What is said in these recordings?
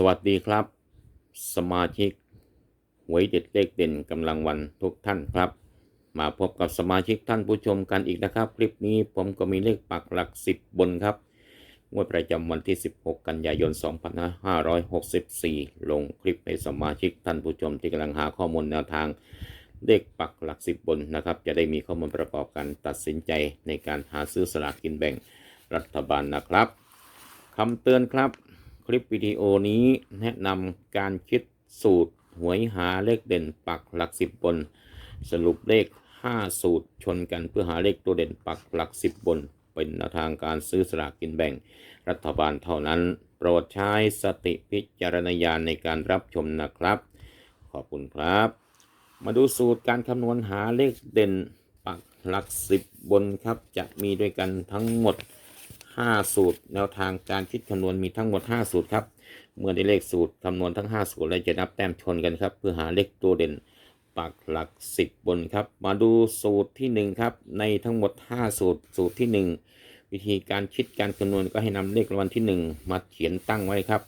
สวัสดีครับ สมาชิกหวยเด็ดเลขเด่นกำลังวันทุกท่านครับ มาพบกับสมาชิกท่านผู้ชมกันอีกนะครับ คลิปนี้ผมก็มีเลขปักหลักสิบบนครับงวดประจำวันที่ 16 กันยายน 2564 ลงคลิปให้สมาชิกท่านผู้ชมที่กำลังหาข้อมูลแนวทางเลขปักหลักสิบบนนะครับ จะได้มีข้อมูลประกอบการตัดสินใจในการหาซื้อสลากกินแบ่งรัฐบาลนะครับคำเตือนครับ คลิปวิดีโอนี้แนะนำการคิดสูตรหวยหาเลขเด่นปักหลักสิบบน สรุปเลข 5 สูตรชนกันเพื่อหาเลขตัวเด่นปักหลักสิบบน เป็นแนวทางการซื้อสลากกินแบ่ง รัฐบาลเท่านั้น โปรดใช้สติพิจารณญาณในการรับชมนะครับ ขอบคุณครับ มาดูสูตรการคำนวณหาเลขเด่นปักหลักสิบบนครับจะมีด้วยกันทั้งหมด 5 สูตร แนวทางการคิดคำนวณมีทั้งหมด 5 สูตรครับ เมื่อได้เลขสูตรคำนวณทั้ง 5 สูตรแล้วจะนับแต้มชนกันครับ เพื่อหาเลขตัวเด่นปักหลัก 10 บนครับ มาดูสูตรที่ 1 ครับ ในทั้งหมด 5 สูตร สูตรที่ 1 วิธีการคิดการคำนวณก็ให้นำเลขรางวัลที่ 1 มาเขียนตั้งไว้ครับ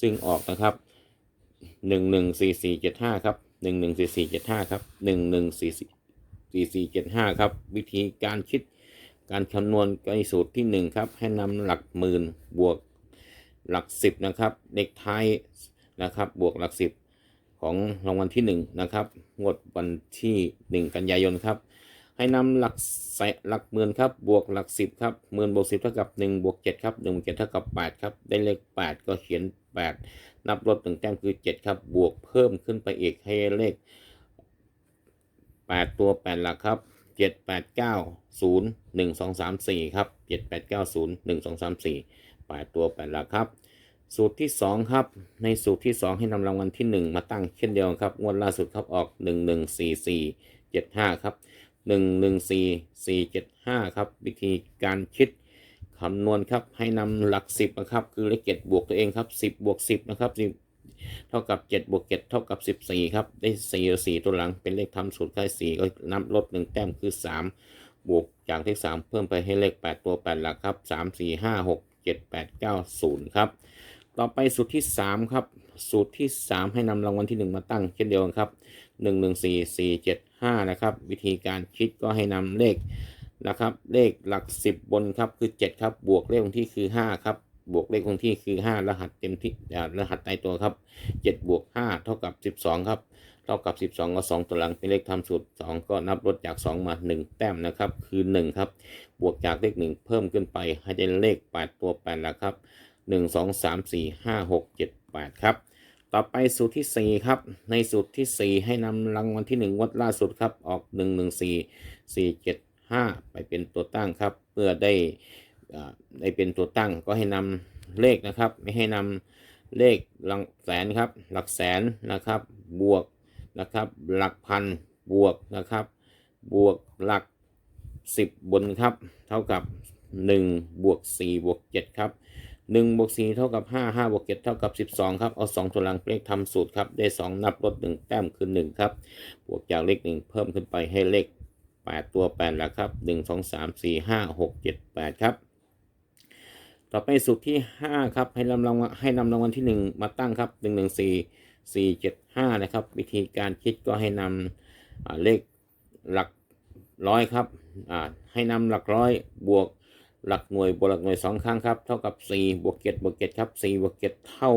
ซึ่งออกนะครับ114475ครับ114475ครับ114475ครับ วิธีการคิด การคำนวณในสูตรที่ 1 ครับ ให้นำหลักหมื่นบวกหลัก 10 นะครับเลขท้ายนะครับ บวกหลัก 10 ของรางวัลที่ 1 นะครับ งวดวันที่ 1 กันยายนครับ ให้นำหลักใส่หลักหมื่นครับ บวกหลัก 10 ครับหมื่นบวก10เท่ากับ1บวก7ครับ1บวก7เท่ากับ8ครับ ได้เลข 8 ก็เขียน 8 นับลดหนึ่งแต้มคือ 7 ครับ บวกเพิ่มขึ้นไปอีกให้เลข 8 ตัว 8 หลักครับ 7 8 9 0 1 2 3 4ครับ7 8 9 0 1 2 3 4 8ตัว8หลักครับ สูตรที่2ครับ ในสูตรที่2ให้นำรางวัลที่1มาตั้งเช่นเดียวกันครับ งวดล่าสุดครับออก1 1 4 4 7 5ครับ1 1 4 4 7 5ครับ วิธีการคิดคำนวณครับให้นำหลัก10นะครับ คือเลขเจ็ดบวกตัวเองครับ10บวก10นะครับ10 เท่ากับ7บวก7เท่ากับ 14 ครับ ได้4 4ตัวหลังเป็นเลขทำสูตรใกล้4ก็นับลด1แต้มคือ 3 บวกจากเลข3เพิ่มไปให้เลข 8 ตัว 8 หลักครับ 3 4 5 6 7 8 9 0 ครับ ต่อไปสูตรที่ 3 ครับ สูตรที่ 3 ให้นำรางวัลที่ 1 มาตั้งเช่นเดียวกันครับ 1 1 4 4 7 5 นะครับ วิธีการคิดก็ให้นำเลขนะครับ เลขหลัก 10 บนครับคือ 7 ครับ บวกเลขคงที่คือ 5 ครับ บวกเลขคงที่คือ 5 รหัสเต็มที่รหัสในตัวครับ 7 บวก 5 เท่ากับ 12 ครับ เท่ากับ 12ก็2ตัวหลังเป็นเลขทำสูตร 2 ก็นับลดจาก 2 มา 1 แต้มนะครับ คือ 1 ครับ บวกจากเลข 1 เพิ่มขึ้นไป ให้ได้เลข 8 ตัว8หลักครับ 1 2 3 4 5 6 7 8 ครับ ต่อไปสูตรที่ 4 ครับ ในสูตรที่ 4 ให้นำรางวัลที่ 1 วัดล่าสุดครับ ออก 1 1 4 4 7 5 ไปเป็นตัวตั้งครับ เพื่อได้ ได้เป็นตัวตั้งก็ให้นำเลขนะครับ ไม่ให้นำเลขหลักแสนครับ หลักแสนนะครับ บวกนะครับ หลักพันบวกนะครับ บวกหลัก 10 บนครับ เท่ากับ 1 บวก 4 บวก 7 ครับ 1 บวก 4 เท่ากับ 5 5 บวก 7 เท่ากับ 12 ครับ เอา 2 ตัวหลังเลขทำสูตรครับ ได้ 2 นับลด1 แต้มคือ1ครับ บวกจากเลข 1 เพิ่มขึ้นไปให้เลข 8 ตัว8หลักครับ 1 2 3 4 5 6 7 8 ครับ ต่อไปสูตรที่ 5 ครับ ให้นำรางวัลให้นำรางวัลที่ 1 มาตั้งครับ 1 1 4 4 7 5 นะครับ วิธีการคิดก็ให้นำเลขหลักร้อยครับให้นำหลักร้อยบวกหลักหน่วยบวกหลักหน่วยสองครั้งครับ เท่ากับ 4 บวก7บวก7ครับ 4 บวก7เท่า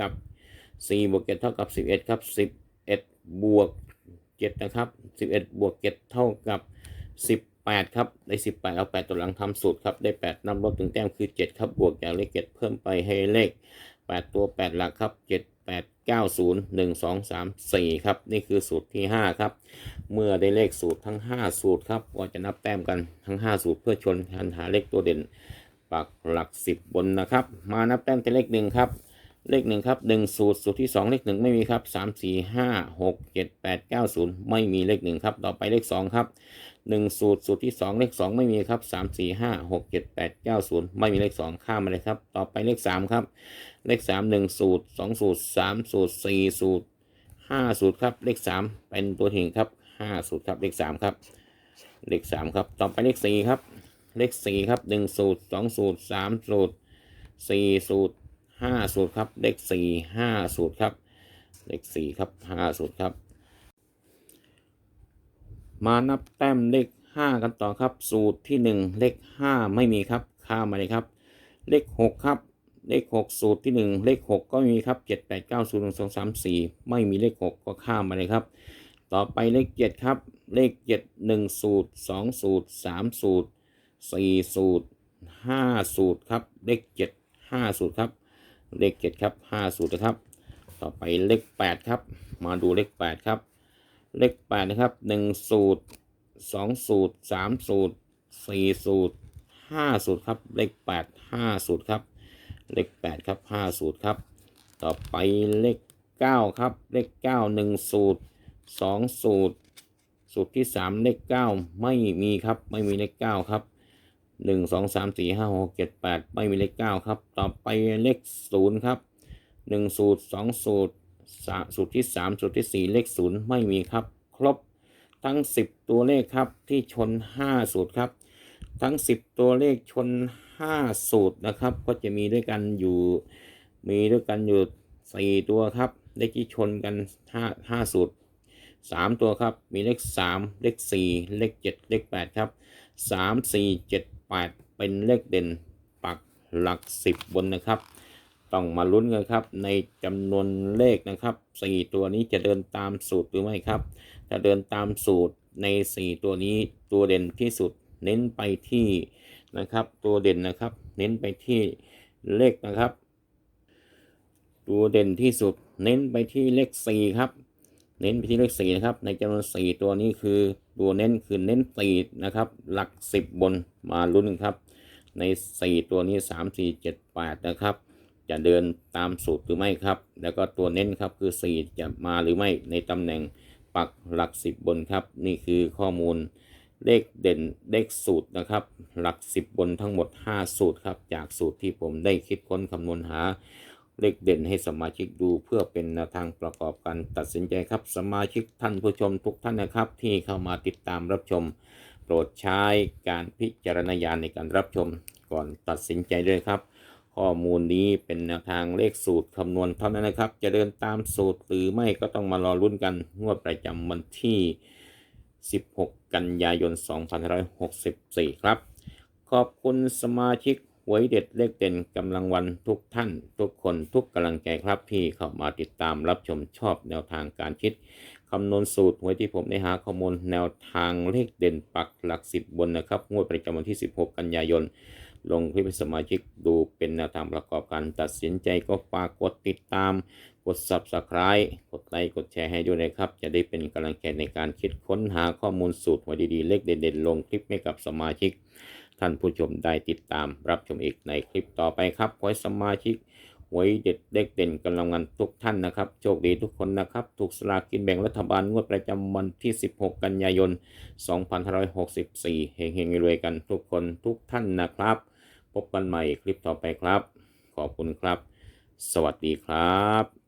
กับ 4 บวก7เท่ากับ 11 ครับ 11 บวก7นะครับ 11 บวก7เท่ากับ 8 ครับ ได้ 18 เอา 8 ตัวหลังทำสูตรครับ ได้ 8นำลบถึงแต้มคือ 7 ครับ บวกจากเลข7เพิ่มไปให้เลข 8 ตัว 8 หลักครับ 7 8 9 0 1 2 3 4 ครับ นี่คือสูตรที่ 5 ครับ เมื่อได้เลขสูตรทั้ง 5 สูตรครับ ก็จะนับแต้มกันทั้ง 5 สูตรเพื่อชนกันหาเลขตัวเด่น ปักหลัก 10 บนนะครับ มานับแต้มแต่เลขหนึ่งครับ เลขหนึ่งครับหนึ่งสูตรสูตรที่สองเลขหนึ่งไม่มีครับสามสี่ห้าหกเจ็ดแปดเก้าศูนย์ไม่มีเลขหนึ่งครับ ต่อไปเลขสองครับหนึ่งสูตรสูตรที่สองเลขสองไม่มีครับสามสี่ห้าหกเจ็ดแปดเก้าศูนย์ไม่มีเลขสองข้ามมาเลยครับ ต่อไปเลขสามครับ เลขสามหนึ่งสูตรสองสูตรสามสูตรสี่สูตรห้าสูตรครับเลขสามเป็นตัวถิงครับห้าสูตรครับเลขสามครับ เลขสามครับ ต่อไปเลขสี่ครับ เลขสี่ครับหนึ่งสูตรสองสูตรสามสูตรสี่สูตร ห้าสูตรครับ เลขสี่ห้าสูตรครับ เลขสี่ครับห้าสูตรครับ มานับแต้มเลขห้ากันต่อครับ สูตรที่หนึ่งเลขห้าไม่มีครับ ข้ามมาเลยครับ เลขหกครับ เลขหกสูตรที่หนึ่งเลขหกก็มีครับเจ็ดแปดเก้าศูนย์หนึ่งสองสามสี่ไม่มีเลขหกก็ข้ามมาเลยครับ ต่อไปเลขเจ็ดครับ เลขเจ็ดหนึ่งสูตรสองสูตรสามสูตรสี่สูตรห้าสูตรครับ เลขเจ็ดห้าสูตรครับ เลขเจ็ดครับห้าสูตรนะครับ ต่อไปเลขแปดครับ มาดูเลขแปดครับ เลขแปดนะครับหนึ่งสูตรสองสูตรสามสูตรสี่สูตรห้าสูตรครับ เลขแปดห้าสูตรครับ เลขแปดครับห้าสูตรครับ ต่อไปเลขเก้าครับ เลขเก้าหนึ่งสูตรสองสูตร สูตรที่สามเลขเก้าไม่มีครับ ไม่มีเลขเก้าครับ หนึ่งสองสามสี่ห้าหกเจ็ดแปดไม่มีเลขเก้าครับ ต่อไปเลขศูนย์ครับหนึ่งสูตรสองสูตรสามสูตรที่สามสูตรที่สี่เลขศูนย์ไม่มีครับ ครบทั้งสิบตัวเลขครับที่ชนห้าสูตรครับ ทั้ง10ตัวเลขชน5สูตรนะครับ ก็จะมีด้วยกันอยู่ มีด้วยกันอยู่4ตัวครับ เลขที่ชนกัน5 5สูตร3ตัวครับ มีเลข3เลข4เลข7เลข8ครับ 3 4 7 8 เป็นเลขเด่นปักหลัก 10 บนนะครับ ต้องมาลุ้นกันครับ ในจำนวนเลขนะครับ 4 ตัวนี้จะเดินตามสูตรหรือไม่ครับ ถ้าเดินตามสูตรใน 4 ตัวนี้ตัวเด่นที่สุดเน้นไปที่นะครับ ตัวเด่นนะครับ เน้นไปที่เลขนะครับ ตัวเด่นที่สุดเน้นไปที่เลขสี่ครับ เน้นไปที่เลขสี่นะครับ ในจำนวนสี่ตัวนี้คือตัวเน้นคือเน้นสี่นะครับ หลักสิบบนมาลุ้นครับ ในสี่ตัวนี้สามสี่เจ็ดแปดนะครับ จะเดินตามสูตรหรือไม่ครับ แล้วก็ตัวเน้นครับคือสี่จะมาหรือไม่ในตำแหน่งปักหลักสิบบนครับ นี่คือข้อมูลเลขเด่นเลขสูตรนะครับ หลัก 10 บนทั้งหมด 5 สูตรครับ จากสูตรที่ผมได้คิดค้นคำนวณหา เลขเด่นให้สมาชิกดูเพื่อเป็นแนวทางประกอบการตัดสินใจครับ สมาชิกท่านผู้ชมทุกท่านนะครับ ที่เข้ามาติดตามรับชม โปรดใช้การพิจารณญาณในการรับชมก่อนตัดสินใจด้วยครับ ข้อมูลนี้เป็นแนวทางเลขสูตรคำนวณเท่านั้นนะครับ จะเดินตามสูตรหรือไม่ก็ต้องมารอรุ่นกันงวดประจำวันที่ 16 กันยายน 2564 ครับ ขอบคุณสมาชิก หวยเด็ดเลขเด่นกำลังวันทุกท่าน ทุกคนทุกกำลังใจครับที่เข้ามาติดตามรับชมชอบแนวทางการคิดคำนวณสูตรหวยที่ผมได้หาข้อมูลแนวทางเลขเด่นปักหลักสิบบนนะครับงวดประจำวันที่ 16 กันยายน ลงคลิปให้สมาชิกดูเป็นแนวทางประกอบการตัดสินใจก็ฝากกดติดตาม กด subscribe กดไลค์กดแชร์ให้ด้วยนะครับ จะได้เป็นกำลังใจในการคิดค้นหาข้อมูลสูตรหวยดีๆ เลขเด่นๆ ลงคลิปให้กับสมาชิก ท่านผู้ชมได้ติดตามรับชมอีกในคลิปต่อไปครับขอให้สมาชิกหวยเด็ดเลขเด่นกำลังวันทุกท่านนะครับ โชคดีทุกคนนะครับ ถูกสลากกินแบ่งรัฐบาลงวดประจำวันที่ 16 กันยายน 2564 เฮงๆรวยกันทุกคนทุกท่านนะครับ พบกันใหม่คลิปต่อไปครับ ขอบคุณครับ สวัสดีครับ